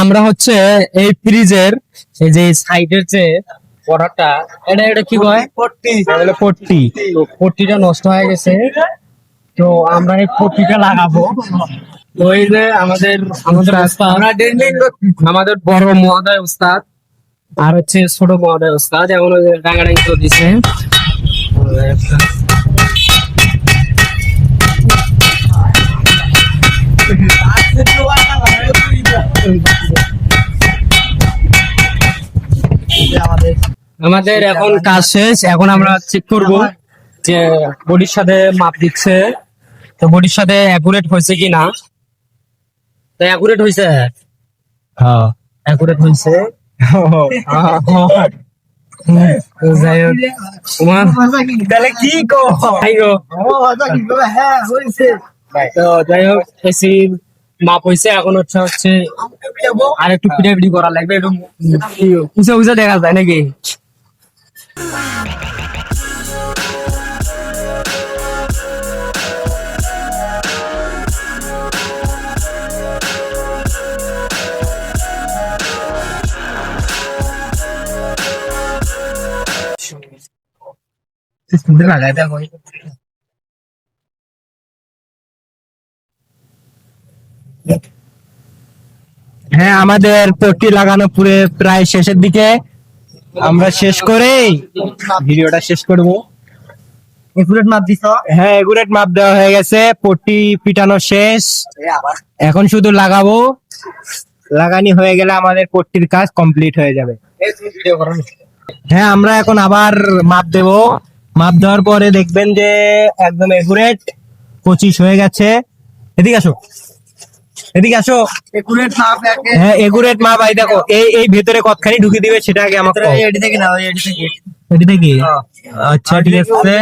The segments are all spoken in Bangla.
আমরা হচ্ছে এই ফ্রিজের এই যে সাইডের যে পটারটা এটা এটা কি কয় এটা হলো পট্টি। তো পট্টিটা নষ্ট হয়ে গেছে। তো আমরা এই পট্টিটা লাগাবো। তো এই যে আমাদের আমাদের আমাদের বড় মহোদয় উস্তাদ। আর হচ্ছে ছোট মহোদয় উস্তাদ। যে রাঙারাঙি তো দিছে। আমাদের এখন কাজ শেষ এখন আমরা চেক করব যে বডির সাথে মাপ দিচ্ছে। তো বডির সাথে অ্যাকুরেট হয়েছে কি না? তো অ্যাকুরেট হয়েছে? হ্যাঁ। অ্যাকুরেট হয়েছে। তাহলে কি কো? গো তো যাই হোক এসি মাপ হয়েছে এখন হচ্ছে হচ্ছে আর একটু পিটাপিটি করা লাগবে একটু উঁচা উঁচা দেখা যায় নাকি? লাগাই দেখো হ্যাঁ আমাদের পট্টি লাগানো পুরে প্রায় শেষের দিকে। আমরা শেষ করে ভিডিওটা শেষ করব। একুরেট মাপ দিছ? হ্যাঁ এগুরেট মাপ দেওয়া হয়ে গেছে। পট্টি পিটানো শেষ। এখন শুধু লাগাবো। লাগানি হয়ে গেলে আমাদের পট্টির কাজ কমপ্লিট হয়ে যাবে। হ্যাঁ আমরা এখন আবার মাপ দেব। মাপ দেওয়ার পরে দেখবেন যে একদম একুরেট পঁচিশ হয়ে গেছে। এদিকে আসো। এদিকে আসো। একুরেট মাপ হ্যাঁ একুরেট মাপ। আই দেখো এই এই ভেতরে কতখানি ঢুকে দিবে সেটা আগে আমাকে। এডি থেকে নাও এডি থেকে। হ্যাঁ। আচ্ছা ঠিক আছে।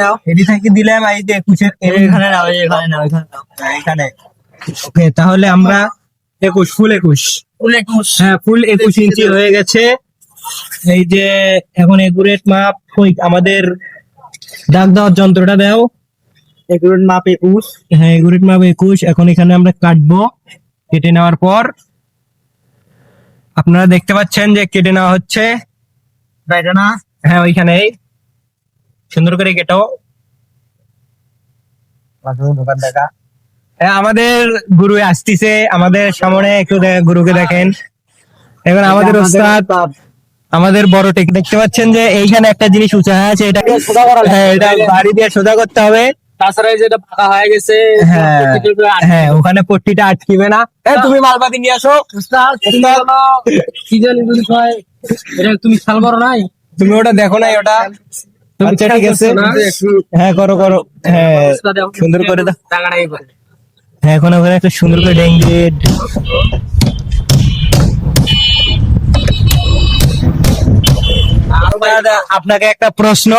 নাও। এটি থেকে দিলাম এই যে একুশের এখানে নাও এখানে নাও এখানে নাও। এখানে। ওকে তাহলে আমরা একুশ ফুল একুশ। ফুল একুশ। হ্যাঁ ফুল একুশ ইঞ্চি হয়ে গেছে। এই যে এখন একুরেট মাপ ওই আমাদের দাগ দেওয়ার যন্ত্রটা দাও। একুরেট মাপ একুশ। হ্যাঁ একুরেট মাপ একুশ। এখন এখানে আমরা কাটবো কেটে নেওয়ার পর। আপনারা দেখতে পাচ্ছেন যে কেটে নেওয়া হচ্ছে। না? হ্যাঁ ওইখানেই। সুন্দর করে কেটো। হ্যাঁ আমাদের গুরু আসতিছে। আমাদের সামনে একটু গুরুকে দেখেন। এখন আমাদের ওস্তাদ আমাদের বড় টেক দেখতে পাচ্ছেন যে এইখানে একটা জিনিস উঁচা আছে করা হ্যাঁ এটা বাড়ি দিয়ে সোজা করতে হবে। তাছাড়া এই যেটা ফাঁকা হয়ে গেছে হ্যাঁ হ্যাঁ ওখানে পট্টিটা আটকিবে না। এ, তুমি মালবাতি নিয়ে আসো। কি জানি তুমি এটা তুমি খেয়াল করো নাই? তুমি ওটা দেখো না ওটা? তুমি আচ্ছা খেয়াল ঠিক আছে। হ্যাঁ করো করো। হ্যাঁ এখন সুন্দর করে দাও। হ্যাঁ এখন ওখানে একটা সুন্দর করে ডেঙ্গেট আপনাকে একটা প্রশ্ন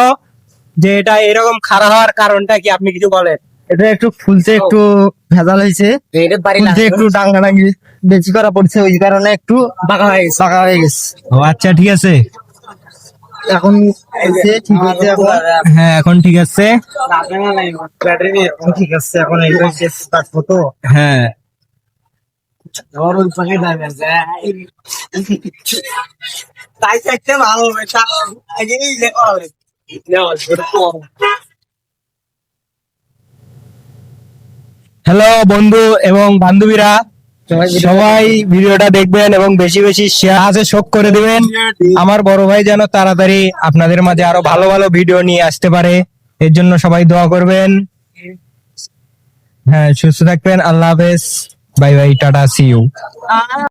যে এটা এরকম খারাপ হওয়ার কারণটা কি? আপনি কিছু বলেন। এটা একটু ফুলতে একটু ভেজাল হয়েছে। ফুলতে একটু ডাঙ্গাডাঙ্গি বেশি করা পড়ছে ওই কারণে একটু বাঁকা হয়ে গেছে। পাকা হয়ে গেছে। ও আচ্ছা ঠিক আছে। এখন ঠিক এখন। হ্যাঁ এখন ঠিক আছে। এখন ঠিক আছে এখন এইটা হ্যাঁ তাই চাইতে ভালো হবে এই হ্যালো বন্ধু এবং বান্ধবীরা। সবাই ভিডিওটা দেখবেন। এবং বেশি বেশি শেয়ার আছে শোক করে দিবেন। আমার বড় ভাই যেন তাড়াতাড়ি আপনাদের মাঝে আরও ভালো ভালো ভিডিও নিয়ে আসতে পারে। এর জন্য সবাই দোয়া করবেন। হ্যাঁ সুস্থ থাকবেন। আল্লাহ হাফেজ। Bye bye, tata, see you. Ah.